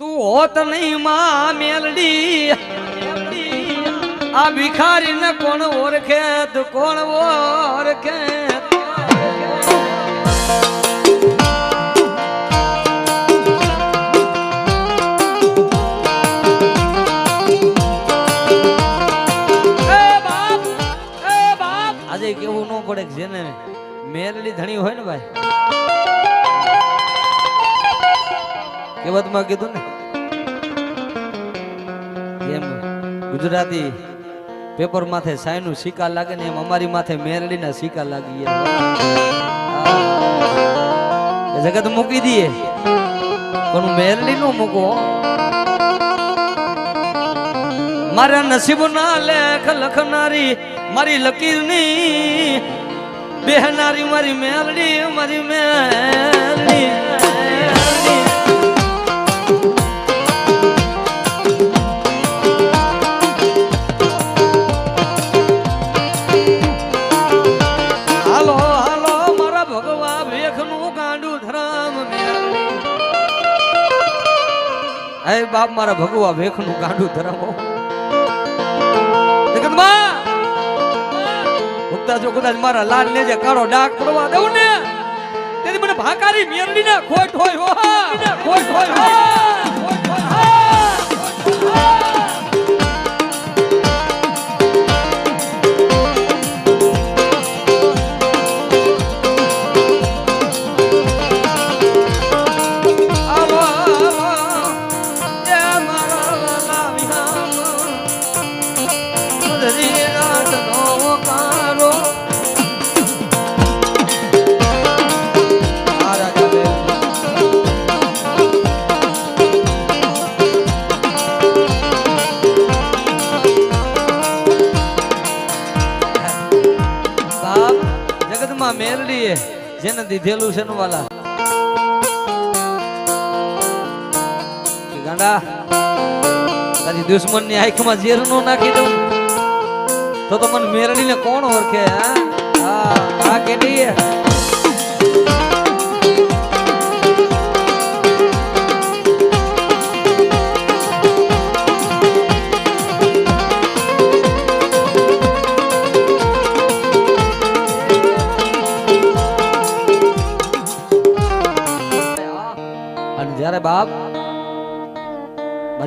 તું હોત નહીં માં મેલડી. આ ભિખારી ને કોણ ઓળખે તું કોણ ઓળખે આજે કેવું ન પડે જેને મેલડી ધણી હોય ને ભાઈ. કહેવતમાં કીધું ને? જેમ ગુજરાતી પેપર માથે સાયનું સિક્કા લાગે ને એમ અમારી માથે મેરડીના સિક્કા લાગી જગત મૂકી દઈએ, પણ મેરડી નું મૂકો મારા નસીબ ના લેખ લખનારી મારી લકીરની, બેહનારી મારી મેલડી મારી મેલડી હે બાપ, મારા ભગવા વેખનું ગાંડું ધરાવો. ભક્તા જો કદાચ મારા લાલ ને જે કાળો ડાક પડવા દઉં ને, તેથી મને ભાકારી મેરડી ને ખોટ હોય ખોટ હોય ખોટ હોય મેરડીએ જેને દીધેલું છે ને વાલા. ગાંડા, તારી દુશ્મનની આંખમાં ઝેર નો નાખી દઉં. તો તો મને મેરડીને કોણ ઓળખે હા? હા હા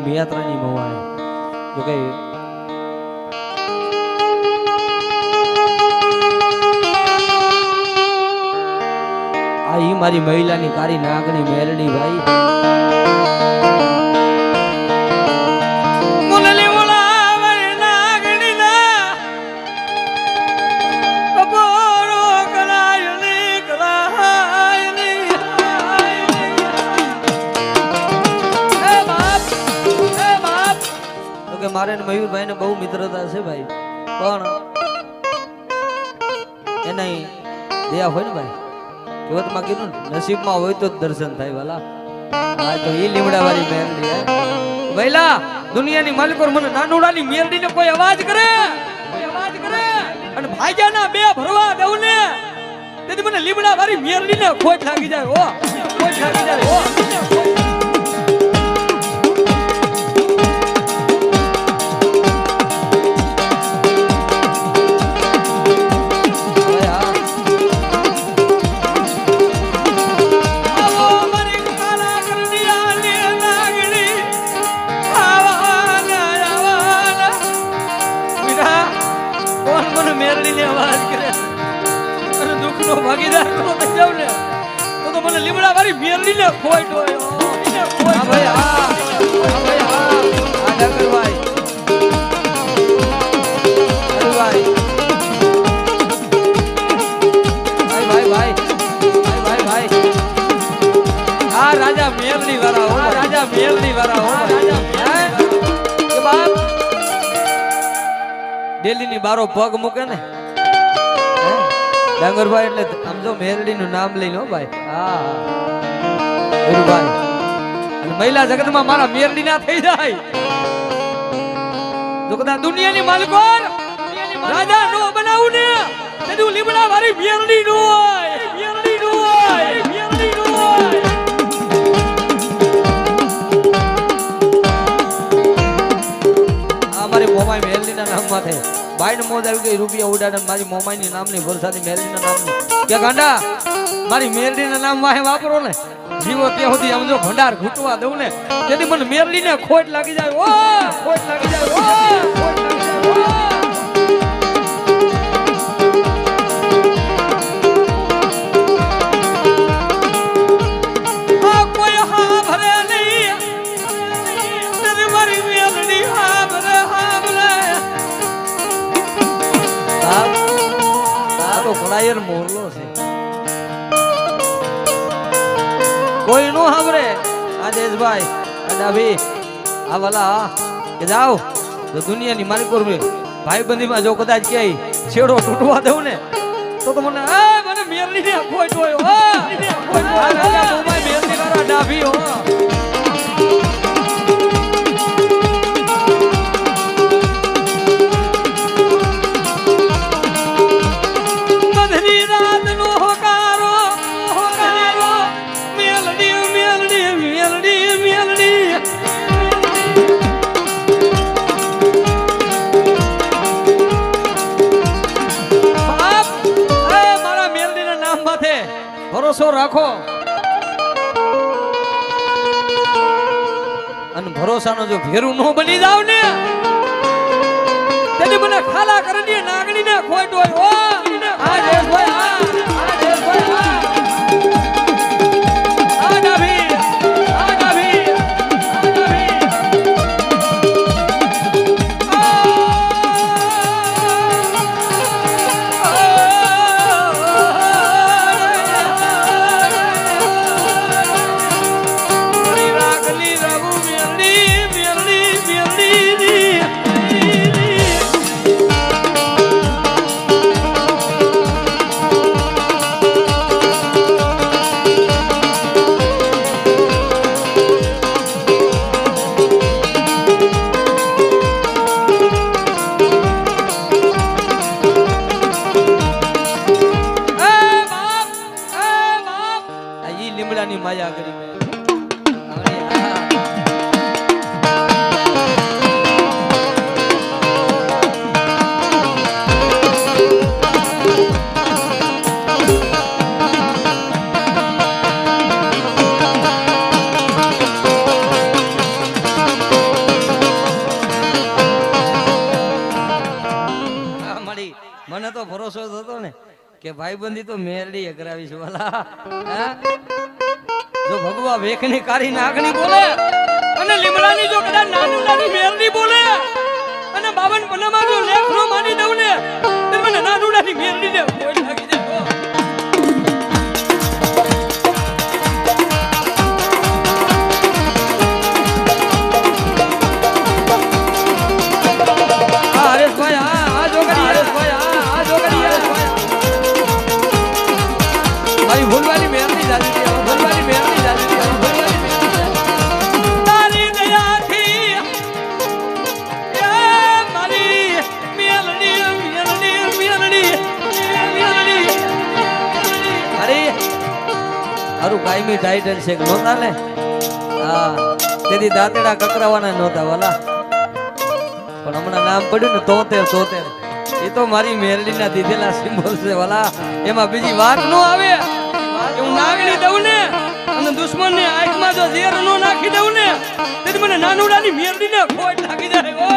મારી મિયાત્રાની મવાય જો કે આ ઈ મારી મહિલાની કારી નાગણી મેલડી ભાઈ. દયા હોય ને ભાઈ? કહેવતમાં કીધું ને, નસીબમાં હોય તો દર્શન થાય વાલા હા તો એ લીમડા વાળી મેરડી વૈલા દુનિયાની માલિકોર મને નાનુડાની મેરડીને કોઈ અવાજ કરે? કોઈ અવાજ કરે? અને ભાગ્યાના બે ભરવા દઉં ને, તેથી મને લીમડા વાળી મેરડીને ખોટ લાગી જાય ઓ ખોટ લાગી જાય, હો. હો. હા. ભાઈ હા. ભાઈ હા આ રાજા મેલની વાળા હો રાજા મેલની વાળા હો. રાજા બાપ. બારો પગ મૂકે ને? ડાંગરભાઈ એટલે સમજો મેરડી નું નામ લઈને લો ભાઈ. હા. ગુરુભાઈ અને મહિલા જગતમાં મારા મેરડી ના થઈ જાય. તો કદા દુનિયાની માલકોર રાજા નો બનાવું ને. તે લીમડા મારી મેરડી નો હોય. મેરડી નો હોય. મેરડી નો હોય. અમારી મોમાઈ મેરડીના નામ માથે બાઈન મોજ આવી ગઈ, રૂપિયા ઉડાડન મારી મોમાઈની નામની, વરસાદી મેરડીના કે ગાંડા મારી મેરડીના નામ વાહે વાપરો ને. જીવો ત્યાં સુધી આમ જો ભંડાર ઘૂંટવા દઉં ને. તેથી મને મેરડીને ખોટ લાગી જાય. ઓ ખોટ લાગી જાય. ઓ આ ડાભી આ વાલા કે જાઓ તો દુનિયાની મારી ભાઈ બંધીમાં જો કદાચ કે છેડો તૂટવા દઉં ને તો તો મને એ મને મેરની કોઈ જોયો હા મેરની ડાભી હો. અને જો ભેરું ન બની જાવ ને, તેની મને ખાલા કરી નાગણી ને ખોટ હોય મને તો ભરોસો થતો ને કે ભાઈબંધી તો મેરડી એ છે વાલા જો ભગવા વેખની કારી નાગણી બોલે અને લીમડાની જો કદાચ નાની નાની મેરડી બોલે અને બાવન પન્નામાં જો લેખ નો માની દઉં ને મને નાનું મેરડી ને છે કે નહોતા ને? હા, તેથી દાંતડા કકરાવાના નહોતા, વાલા. પણ હમણાં નામ પડ્યું ને તોતેર તોતેર. એ તો મારી મેરડીના દીધેલા સિમ્બોલ છે, વાલા. એમાં બીજી વાત નો આવે. હું નાગણી દઉં ને, અને દુશ્મન ને આંખમાં જો ઝેર ન નાખી દઉં ને, તેથી મને નાનુડાની મેરડી ને ખોટ લાગી જાય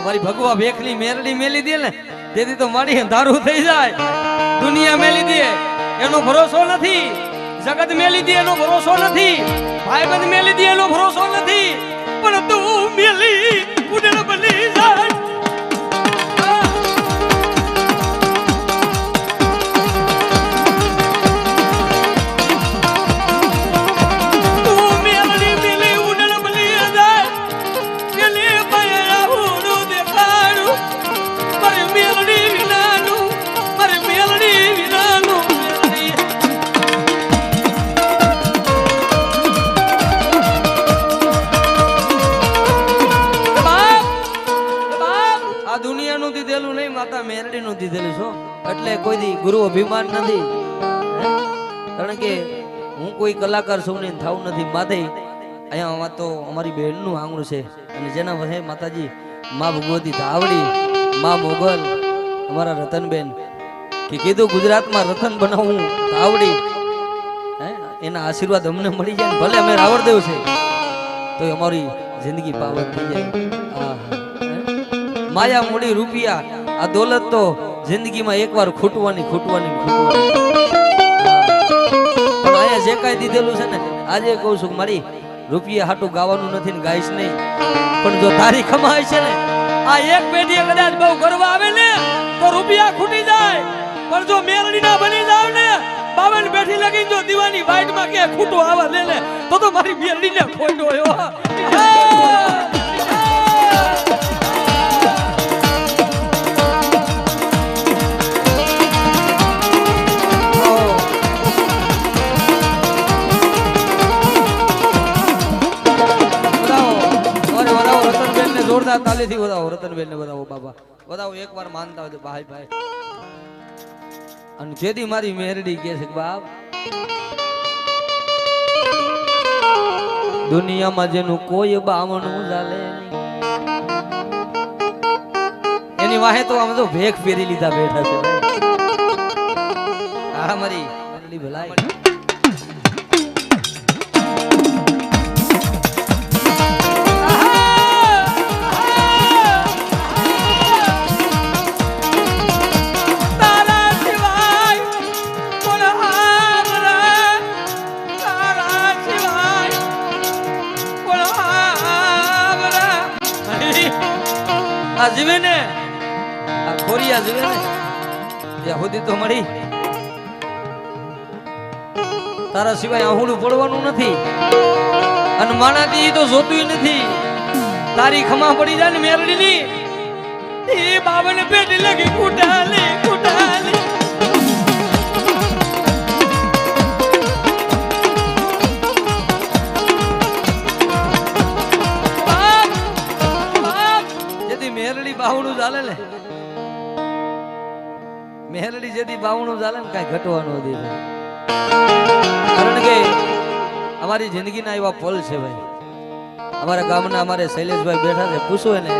તો ભગવા વેખલી મેરડી મેલી દે ને, તેથી તો મારી અંધારું થઈ જાય. દુનિયા મેલી દે, એનો ભરોસો નથી. જગત મેલી દે, એનો ભરોસો નથી. ભાઈબંધ મેલી દે, એનો ભરોસો નથી. પણ તું મેલી ઉડેલ બની જાય. કોઈ દી ગુરુ અભિમાન નથી? કારણ કે હું કોઈ કલાકાર છું ને થવું નથી માથે. અહીંયા તો અમારી બહેનનું આંગણું છે અને જેના વહે માતાજી મા ભગવતી ધાવડી, મા મોગલ, અમારા રતનબેન, કે કીધું ગુજરાતમાં રતન બનાવવું ધાવડી, હે? એના આશીર્વાદ અમને મળી જાય ભલે અમે રાવણદેવ છે તો અમારી જિંદગી પાવર થઈ જાય. માયા મૂડી રૂપિયા, આ દોલત તો જિંદગીમાં એકવાર ખૂટવાની ખૂટવાની ખૂટવાની. અહીંયા જે કાંઈ દીધેલું છે ને, આજે કહું છું મારી રૂપિયા હાટું ગાવાનું નથી ને ગાઈશ નહીં. પણ જો તારી કમાય છે ને, આ એક પેઢીએ કદાચ બહુ ગરવા આવે ને, તો રૂપિયા ખૂટી જાય. પણ જો મેરડી ના બની જાવ ને, બાવન પેઢી લગી જો દીવાની વાઈટમાં કે ખૂટો આવા લે ને, તો તો મારી મેરડી ને ખોટો હોય જોરદાર તાલીથી વધાવો રતનબેન ને વધાવો, બાબા વધાવો, એકવાર માનતા હોય ભાઈ ભાઈ અને જેથી મારી મેરડી કે છે બાપ, દુનિયામાં જેનું કોઈ બાવણું ચાલે. એની વાહે તો આમ તો ભેખ ફેરી લીધા બેઠા છે. હા, મારી ભલાઈ તારા સિવાય આહુડું પડવાનું નથી. અને માણાથી તો જોતું નથી. તારી ખમા પડી જાય ને મેરડીની. એ બાબને પેઢી લગી કુટાલી કુટાલી મહેરડી બાવણું ચાલે ને. મેરડી જેથી બાવણું ચાલે ને કાંઈ ઘટવાનું નથી કારણ કે અમારી જિંદગીના એવા પલ છે ભાઈ. અમારા ગામના અમારે શૈલેષભાઈ બેઠા છે, પૂછો એને.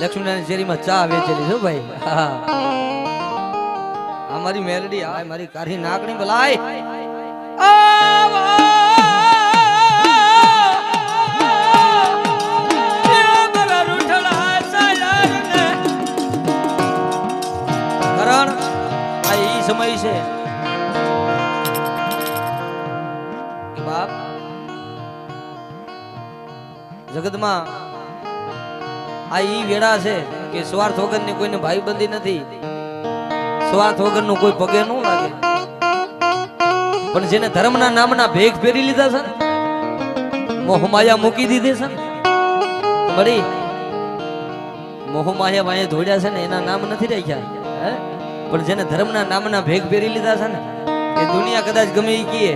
લક્ષ્મીનારાયણ શેરીમાં ચા વેચેલી છે ભાઈ. હા અમારી મેલડી, આ મારી કાઢી નાકણી બોલાય મારા સમય છે જગતમાં આ ઈ વેળા છે કે સ્વાર્થ વગરની કોઈને ભાઈબંધી નથી. સ્વાર્થ વગરનું કોઈ પગે ન લાગે. પણ જેને ધર્મના નામના ભેગ ફેરી લીધા છે ને મોહમાયા મૂકી દીધી છે ને મળી મોહમાયા વાંહે ધોડ્યા છે ને, એના નામ નથી રાખ્યા. હે? પણ જેને ધર્મના નામના ભેગ પહેરી લીધા છે ને, એ દુનિયા કદાચ ગમે એ કીએ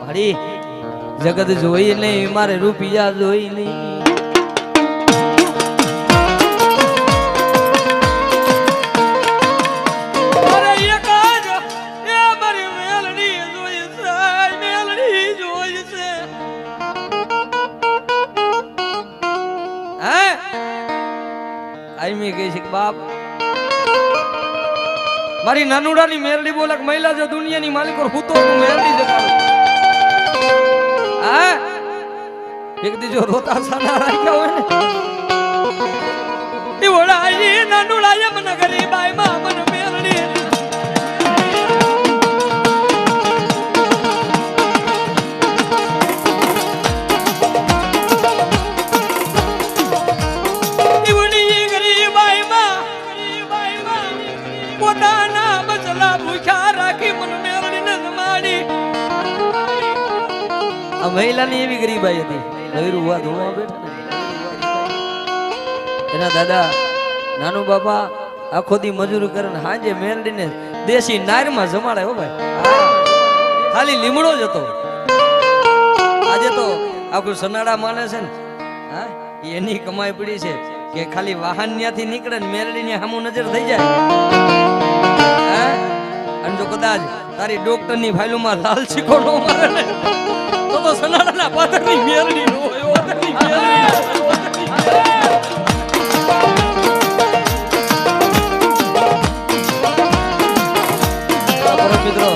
મારી જગત જોઈ નહીં મારે રૂપિયા જોઈ નહીં બાપ, મારી નાનુડાની મેરડી બોલક મહિલા જો દુનિયાની માલિકો હું તો તું મેરડી જગાડું હા? એક દીજો રોતા સાના રાખ્યા હોય ને. એ વડાઈ નાનુડા એમ નગરી બાઈમાં મન મહિલાની એવી ગરીબાઈ હતી. નવીરું હુआ ધોવા બેઠા એના દાદા, નાનું બાપા, આખો દી મજૂરી કરે ને હાંજે મેરડીને દેશી નારમાં જમાડે હો ભાઈ. ખાલી લીમડો જ હતો. આજે તો આખું સનાડા માને છે ને, હા એની કમાઈ પડી છે કે ખાલી વાહન ત્યાંથી નીકળે ને મેરડી ની સામું નજર થઈ જાય. અને જો કદાચ તારી ડોક્ટરની ફાઇલોમાં લાલ શીખો ન મારે ને. તો સનાડાના પાથરની મેરડી નો હોય પાથરની મેરડી મારા પરમ મિત્રો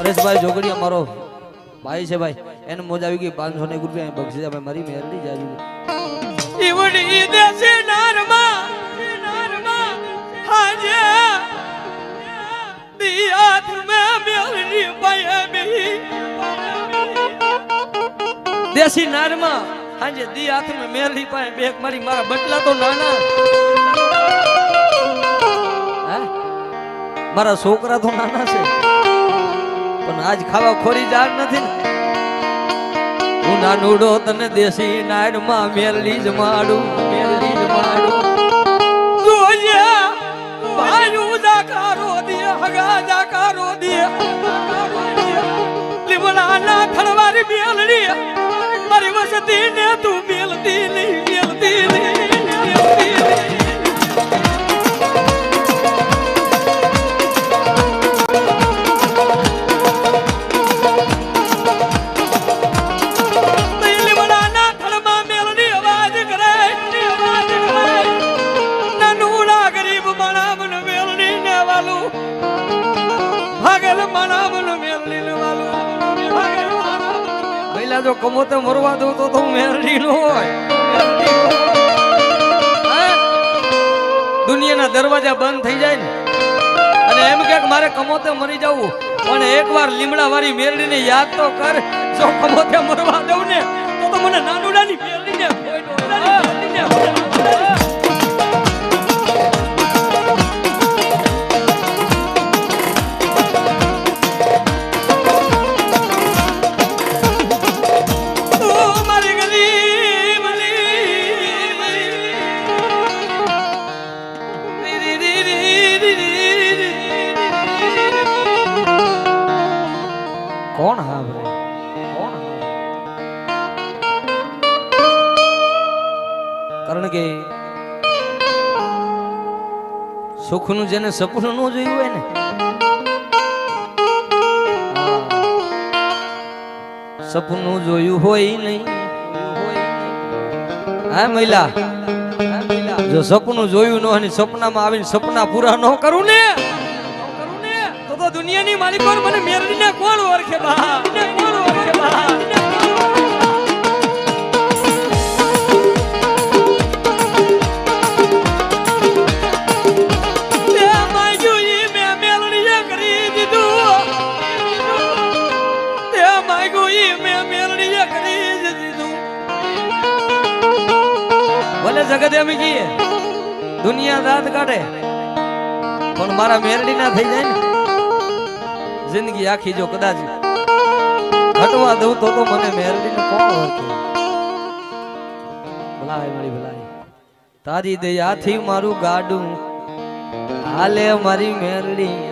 હરેશભાઈ જોગડિયા મારો ભાઈ છે ભાઈ. એને મોજ આવી ગઈ પાંચસો ને રૂપિયા બક્ષી ભાઈ મારી મેરડી જાજી ઈવડી દેશે નારમાં નારમાં હાજે દિયાત મે દેશી નારમાં હાજે દી હાથમાં મેલી પાસે બેક મારી મારા બટલા તો નાના? મારા છોકરા તો નાના છે. પણ આજ ખાવા ખોરી જાગ નથી ને. હું નાનુડો તને દેશી નાડમાં મેરડી જ માડું, મેલી જ માડું. જોજે ભાઈ જાકારો દે, હગા જાકારો દે. લીમડા ના થણવારી મેલડી મારી વસતી જો કમોતે મરવા દઉં તો તું મેરડી નો હોય. દુનિયાના દરવાજા બંધ થઈ જાય ને. અને એમ કે મારે કમોતે મરી જવું. પણ એકવાર લીમડા વાળી મેરડીને યાદ તો કર. જો કમોતે મરવા દઉં ને, તો તો મને નાનુડાની જેને સપનું ન જોયું હોય ને. સપનું જોયું હોય નહીં. હા, મહિલા. જો સપનું જોયું ન હોય સપનામાં આવીને સપના પૂરા ન કરું ને. તો દુનિયાની માલિકો મને મેરડીને કોણ ઓળખે બા? કોણ ઓળખે બા? જગત એમ કહીએ દુનિયા દાંત કાઢે. પણ મારા મેરડી ના થઈ જાય ને. જિંદગી આખી જો કદાચ ઘટવા દઉં તો તો મને મેરડી ને કોણ ઓળખે? ભલાય મારી ભલાય. તારી દયાથી મારું ગાડું. હાલે મારી મેરડી.